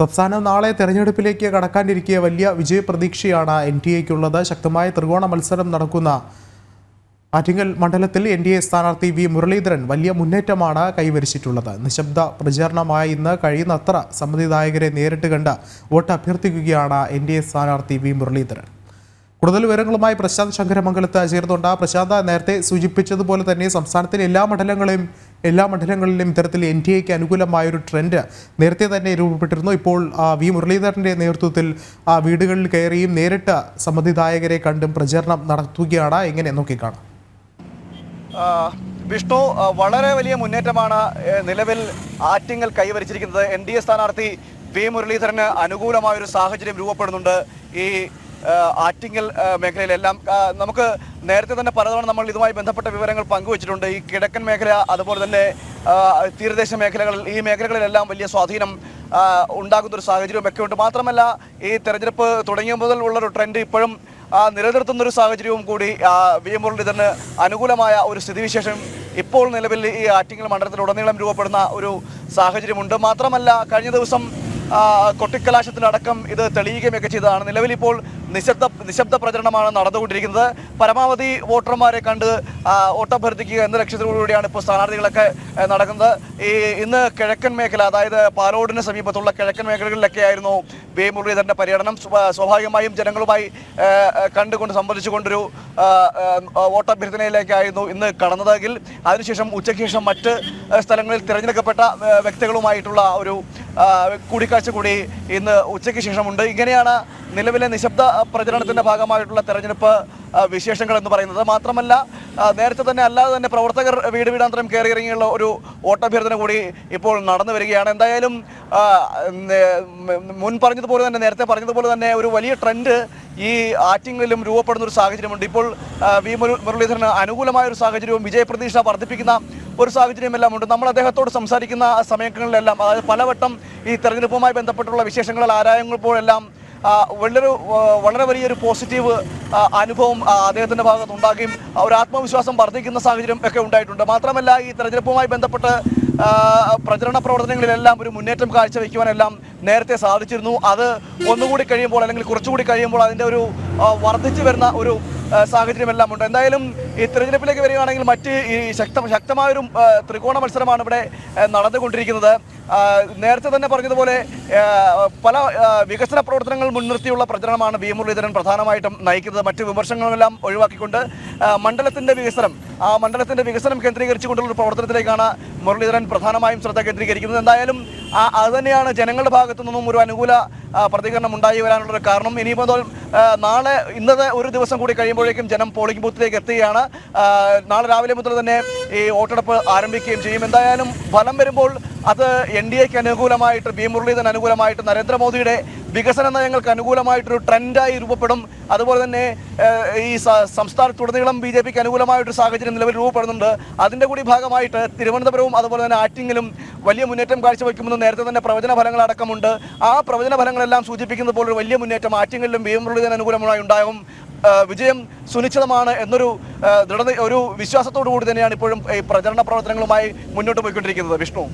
സംസ്ഥാനം നാളെ തെരഞ്ഞെടുപ്പിലേക്ക് കടക്കാനിരിക്കെ വലിയ വിജയപ്രതീക്ഷയാണ് എൻ ഡി എക്കുള്ളത്. ശക്തമായ ത്രികോണ മത്സരം നടക്കുന്ന ആറ്റിങ്ങൽ മണ്ഡലത്തിൽ എൻ ഡി എ സ്ഥാനാർത്ഥി വി മുരളീധരൻ വലിയ മുന്നേറ്റമാണ് കൈവരിച്ചിട്ടുള്ളത്. നിശബ്ദ പ്രചാരണമായി ഇന്ന് കഴിയുന്നത്ര സമ്മതിദായകരെ നേരിട്ട് കണ്ട് വോട്ട് അഭ്യർത്ഥിക്കുകയാണ് എൻ ഡി എ സ്ഥാനാർത്ഥി വി മുരളീധരൻ. കൂടുതൽ വിവരങ്ങളുമായി പ്രശാന്ത് ശങ്കരമംഗലത്ത് ചേർന്നുണ്ട് പ്രശാന്ത് നേരത്തെ സൂചിപ്പിച്ചതുപോലെ തന്നെ സംസ്ഥാനത്തിലെ എല്ലാ മണ്ഡലങ്ങളെയും എല്ലാ മണ്ഡലങ്ങളിലും ഇത്തരത്തിൽ എൻ ഡി എക്ക് അനുകൂലമായ ഒരു ട്രെൻഡ് നേരത്തെ തന്നെ രൂപപ്പെട്ടിരുന്നു. ഇപ്പോൾ വി. മുരളീധരന്റെ നേതൃത്വത്തിൽ ആ വീടുകളിൽ കയറിയും നേരിട്ട് സമ്മതിദായകരെ കണ്ടും പ്രചരണം നടത്തുകയാണ്. എങ്ങനെ? നോക്കിക്കാണാം വിഷ്ണു വളരെ വലിയ മുന്നേറ്റമാണ് നിലവിൽ ആറ്റിങ്ങൽ കൈവരിച്ചിരിക്കുന്നത്. എൻ ഡി എ സ്ഥാനാർത്ഥി വി. മുരളീധരന് അനുകൂലമായ ഒരു സാഹചര്യം രൂപപ്പെടുന്നുണ്ട്. ഈ ആറ്റിങ്ങൽ മേഖലയിലെല്ലാം നമുക്ക് നേരത്തെ തന്നെ പലതവണ നമ്മൾ ഇതുമായി ബന്ധപ്പെട്ട വിവരങ്ങൾ പങ്കുവച്ചിട്ടുണ്ട്. ഈ കിഴക്കൻ മേഖല അതുപോലെ തന്നെ തീരദേശ മേഖലകൾ ഈ മേഖലകളിലെല്ലാം വലിയ സ്വാധീനം ഉണ്ടാകുന്നൊരു ഒക്കെ ഉണ്ട്. മാത്രമല്ല ഈ തെരഞ്ഞെടുപ്പ് തുടങ്ങിയ മുതൽ ഉള്ളൊരു ട്രെൻഡ് ഇപ്പോഴും നിലനിർത്തുന്നൊരു സാഹചര്യവും കൂടി വി. എം. മുരളീധരന് അനുകൂലമായ ഒരു സ്ഥിതിവിശേഷം ഇപ്പോൾ നിലവിൽ ഈ ആറ്റിങ്ങൽ മണ്ഡലത്തിലുടനീളം രൂപപ്പെടുന്ന ഒരു സാഹചര്യമുണ്ട്. മാത്രമല്ല കഴിഞ്ഞ ദിവസം കൊട്ടിക്കലാശത്തിലടക്കം ഇത് തെളിയുകയൊക്കെ ചെയ്തതാണ്. നിലവിലിപ്പോൾ നിശബ്ദ നിശബ്ദ പ്രചരണമാണ് നടന്നുകൊണ്ടിരിക്കുന്നത്. പരമാവധി വോട്ടർമാരെ കണ്ട് വോട്ടഭ്യർത്ഥിക്കുക എന്ന ലക്ഷ്യത്തോടുകൂടിയാണ് ഇപ്പോൾ സ്ഥാനാർത്ഥികളൊക്കെ നടക്കുന്നത്. ഈ ഇന്ന് കിഴക്കൻ മേഖല അതായത് പാലോടിന് സമീപത്തുള്ള കിഴക്കൻ മേഖലകളിലൊക്കെ ആയിരുന്നു വി മുരളീധരന്റെ പര്യടനം. സ്വാഭാവികമായും ജനങ്ങളുമായി കണ്ടുകൊണ്ട് സംബന്ധിച്ചുകൊണ്ടൊരു വോട്ടഭ്യർത്ഥനയിലേക്കായിരുന്നു ഇന്ന് കടന്നതെങ്കിൽ അതിനുശേഷം ഉച്ചയ്ക്ക് ശേഷം മറ്റ് സ്ഥലങ്ങളിൽ തിരഞ്ഞെടുക്കപ്പെട്ട വ്യക്തികളുമായിട്ടുള്ള ഒരു കൂടിക്കാഴ്ച കൂടി ഇന്ന് ഉച്ചയ്ക്ക് ശേഷമുണ്ട്. ഇങ്ങനെയാണ് നിലവിലെ നിശബ്ദ പ്രചരണത്തിന്റെ ഭാഗമായിട്ടുള്ള തെരഞ്ഞെടുപ്പ് വിശേഷങ്ങൾ എന്ന് പറയുന്നത്. മാത്രമല്ല നേരത്തെ തന്നെ അല്ലാതെ തന്നെ പ്രവർത്തകർ വീട് വീടാന്തരം കയറിയിറങ്ങിയുള്ള ഒരു വോട്ടഭ്യർത്ഥന കൂടി ഇപ്പോൾ നടന്നു വരികയാണ്. എന്തായാലും മുൻ പറഞ്ഞതുപോലെ തന്നെ നേരത്തെ പറഞ്ഞതുപോലെ തന്നെ ഒരു വലിയ ട്രെൻഡ് ഈ ആറ്റിങ്ങളിലും രൂപപ്പെടുന്ന ഒരു സാഹചര്യമുണ്ട്. ഇപ്പോൾ വി മുരളീധരന് അനുകൂലമായ ഒരു സാഹചര്യവും വിജയപ്രതീക്ഷ വർദ്ധിപ്പിക്കുന്ന ഒരു സാഹചര്യമെല്ലാം ഉണ്ട്. നമ്മൾ അദ്ദേഹത്തോട് സംസാരിക്കുന്ന സമയങ്ങളിലെല്ലാം അതായത് പലവട്ടം ഈ തെരഞ്ഞെടുപ്പുമായി ബന്ധപ്പെട്ടുള്ള വിശേഷങ്ങൾ ആരായുമ്പോഴെല്ലാം വളരെ വളരെ വലിയൊരു പോസിറ്റീവ് അനുഭവം അദ്ദേഹത്തിന്റെ ഭാഗത്ത് ഉണ്ടാകുകയും ഒരു ആത്മവിശ്വാസം വർദ്ധിക്കുന്ന സാഹചര്യം ഒക്കെ ഉണ്ടായിട്ടുണ്ട്. മാത്രമല്ല ഈ തെരഞ്ഞെടുപ്പുമായി ബന്ധപ്പെട്ട് പ്രചരണ പ്രവർത്തനങ്ങളിലെല്ലാം ഒരു മുന്നേറ്റം കാഴ്ചവെക്കുവാനെല്ലാം നേരത്തെ സാധിച്ചിരുന്നു. അത് ഒന്നുകൂടി കഴിയുമ്പോൾ അല്ലെങ്കിൽ കുറച്ചുകൂടി കഴിയുമ്പോൾ അതിന്റെ ഒരു വർദ്ധിച്ചു വരുന്ന ഒരു സാഹചര്യമെല്ലാം ഉണ്ട്. എന്തായാലും ഈ തിരഞ്ഞെടുപ്പിലേക്ക് വരികയാണെങ്കിൽ മറ്റ് ഈ ശക്ത ശക്തമായൊരു ത്രികോണ മത്സരമാണ് ഇവിടെ നടന്നുകൊണ്ടിരിക്കുന്നത്. നേരത്തെ തന്നെ പറഞ്ഞതുപോലെ പല വികസന പ്രവർത്തനങ്ങൾ മുൻനിർത്തിയുള്ള പ്രചരണമാണ് വി മുരളീധരൻ പ്രധാനമായിട്ടും നയിക്കുന്നത്. മറ്റ് വിമർശനങ്ങളെല്ലാം ഒഴിവാക്കിക്കൊണ്ട് മണ്ഡലത്തിന്റെ വികസനം ആ മണ്ഡലത്തിന്റെ വികസനം കേന്ദ്രീകരിച്ചുകൊണ്ടുള്ള പ്രവർത്തനത്തിലേക്കാണ് മുരളീധരൻ പ്രധാനമായും ശ്രദ്ധ കേന്ദ്രീകരിക്കുന്നത്. എന്തായാലും അത് തന്നെയാണ് ജനങ്ങളുടെ ഭാഗത്തു നിന്നും ഒരു അനുകൂല പ്രതികരണം ഉണ്ടായി വരാനുള്ള ഒരു കാരണം. ഇനിയിപ്പോൾ നാളെ ഇന്നത്തെ ഒരു ദിവസം കൂടി കഴിയുമ്പോഴേക്കും ജനം പോളിംഗ് ബൂത്തിലേക്ക് എത്തുകയാണ്. നാളെ രാവിലെ മുതൽ തന്നെ ഈ വോട്ടെടുപ്പ് ആരംഭിക്കുകയും ചെയ്യും. എന്തായാലും ഫലം വരുമ്പോൾ അത് എൻ ഡി എക്ക് അനുകൂലമായിട്ട് ബി മുരളീധരൻ അനുകൂലമായിട്ട് നരേന്ദ്രമോദിയുടെ വികസന നയങ്ങൾക്ക് അനുകൂലമായിട്ടൊരു ട്രെൻഡായി രൂപപ്പെടും. അതുപോലെ തന്നെ ഈ സംസ്ഥാനത്തുടനീളം ബി ജെ പിക്ക് അനുകൂലമായിട്ടൊരു സാഹചര്യം നിലവിൽ രൂപപ്പെടുന്നുണ്ട്. അതിന്റെ കൂടി ഭാഗമായിട്ട് തിരുവനന്തപുരവും അതുപോലെ തന്നെ ആറ്റിങ്ങിലും വലിയ മുന്നേറ്റം കാഴ്ചവെക്കുമെന്ന് നേരത്തെ തന്നെ പ്രവചന ഫലങ്ങളടക്കമുണ്ട് ആ പ്രവചന ഫലങ്ങളെല്ലാം സൂചിപ്പിക്കുന്ന പോലെ ഒരു വലിയ മുന്നേറ്റം ആറ്റിങ്ങിലും വി മുരളീധരൻ അനുകൂലമായി ഉണ്ടാകും. വിജയം സുനിശ്ചിതമാണ് എന്നൊരു ദൃഢ ഒരു വിശ്വാസത്തോടു കൂടി തന്നെയാണ് ഇപ്പോഴും ഈ പ്രചരണ പ്രവർത്തനങ്ങളുമായി മുന്നോട്ട് പോയിക്കൊണ്ടിരിക്കുന്നത്. വിഷ്ണു.